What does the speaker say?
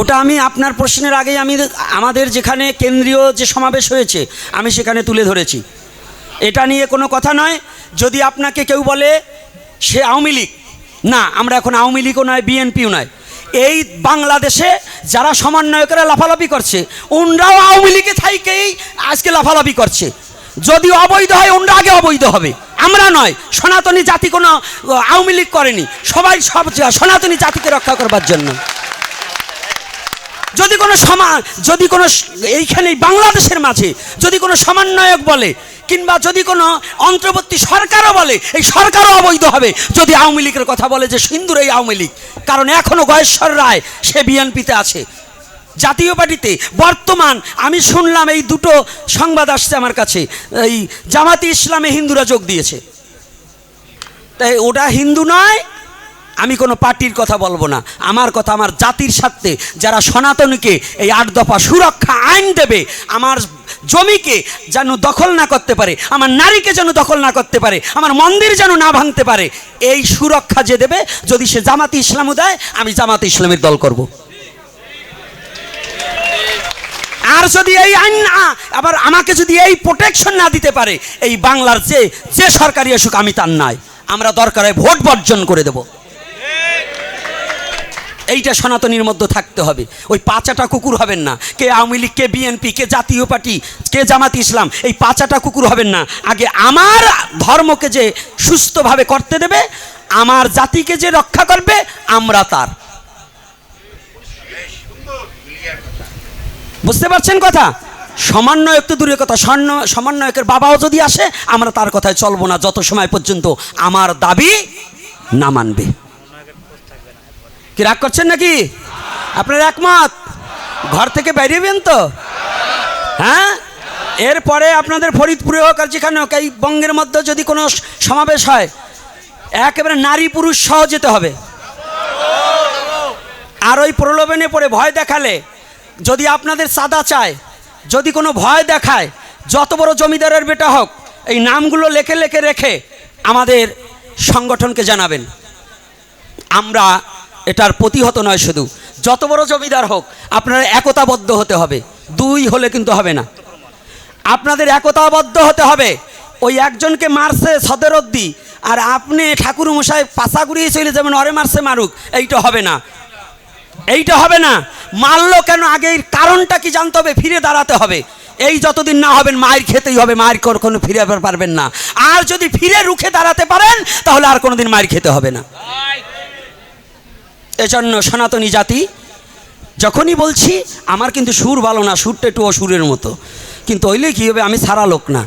ওটা আমি আপনার প্রশ্নের আগেই আমি আমাদের যেখানে কেন্দ্রীয় যে সমাবেশ হয়েছে, আমি সেখানে তুলে ধরেছি। এটা নিয়ে কোনো কথা নয়। যদি আপনাকে কেউ বলে সে আওয়ামী লীগ, না, আমরা এখন আওয়ামী লীগও নয়, বিএনপিও নয়। এই বাংলাদেশে যারা সমন্বয়করা লাফালাফি করছে, ওনরাও আওয়ামী লীগে থাইকেই আজকে লাফালাফি করছে। যদি অবৈধ হয়, ওনরা আগে অবৈধ হবে। আমরা নয়, সনাতনী জাতি কোনো আওয়ামী লীগ করেনি। সবাই সব সনাতনী জাতিকে রক্ষা করবার জন্য। যদি কোনো সমান যদি কোনো এইখানে বাংলাদেশের মাঝে যদি কোনো সমন্বয়ক বলে, কিংবা যদি কোনো অন্তর্বর্তী সরকারও বলে, এই সরকারও অবৈধ হবে যদি আওয়ামী লীগের কথা বলে যে সিন্দুর এই আওয়ামী লীগ। কারণ এখনও গয়েশ্বর রায় সে বিএনপিতে আছে। জাতীয় পার্টিতে বর্তমান আমি শুনলাম এই দুটো সংবাদ আসছে আমার কাছে, এই জামাতি ইসলামে হিন্দুরা যোগ দিয়েছে। তাই ওটা হিন্দু নয় আমি কোনো পার্টির কথা বলব না। আমার কথা আমার জাতির স্বার্থে। যারা সনাতনীকে এই আট দফা সুরক্ষা আইন দেবে, আমার জমিকে যেন দখল না করতে পারে, আমার নারীকে যেন দখল না করতে পারে, আমার মন্দির যেন না ভাঙতে পারে, এই সুরক্ষা যে দেবে, যদি সে জামাতি ইসলামও দেয়, আমি জামাতি ইসলামের দল করব। আর যদি এই আইন না, আবার আমাকে যদি এই প্রোটেকশন না দিতে পারে, এই বাংলার যে যে সরকারি আসুক, আমি তার নাই। আমরা দরকার হয় ভোট বর্জন করে দেব। এইটা সনাতনীর মধ্যে থাকতে হবে। ওই পাঁচাটা কুকুর হবেন না। কে আওয়ামী লীগ, কে বিএনপি, কে জাতীয় পার্টি, কে জামাত ইসলাম, এই পাঁচাটা কুকুর হবেন না। আগে আমার ধর্মকে যে সুস্থভাবে করতে দেবে, আমার জাতিকে যে রক্ষা করবে, আমরা তার। বুঝতে পারছেন কথা? সমন্বয়ক তো দূরের কথা। স্বর্ণ- সমন্বয়কের বাবাও যদি আসে, আমরা তার কথায় চলবো না, যত সময় পর্যন্ত আমার দাবি না মানবে। কি রাগ করছেন নাকি? আপনার একমত? ঘর থেকে বেরিয়েবেন তো? হ্যাঁ? এরপরে আপনাদের ফরিদপুরে হোক আর যেখানে হোক, এই বঙ্গের মধ্যে যদি কোনো সমাবেশ হয়, একেবারে নারী পুরুষ সহ যেতে হবে। আর ওই প্রলোভনে পড়ে ভয় দেখালে, যদি আপনাদের চাঁদা চায়, যদি কোনো ভয় দেখায়, যত বড় জমিদারের বেটা হোক, এই নামগুলো লেখে লেখে রেখে আমাদের সংগঠনকে জানাবেন। আমরা এটার প্রতিহত নয় শুধু। যত বড় জমিদার হোক, আপনারা একতাবদ্ধ হতে হবে। দুই হলে কিন্তু হবে না। আপনাদের একতাবদ্ধ হতে হবে। ওই একজনকে মারছে সদেরদ্দি আর আপনি ঠাকুর মশাই পাশা ঘুরিয়ে চলে যাবেন, অরে মারছে মারুক। এইটা হবে না। এইটা হবে না। মারলো কেন আগে? কারণটা কি জানতে হবে? ফিরে দাঁড়াতে হবে। এই যতদিন না হবেন, মায়ের খেতেই হবে। মায়ের কখনো ফিরে পারবেন না। আর যদি ফিরে রুখে দাঁড়াতে পারেন, তাহলে আর কোনোদিন মায়ের খেতে হবে না। এজন্য সনাতনী জাতি, যখনই বলছি, আমার কিন্তু সুর ভালো না, সুরটা একটু অসুরের মতো। কিন্তু ওইলে কী হবে, আমি সারা লোক না।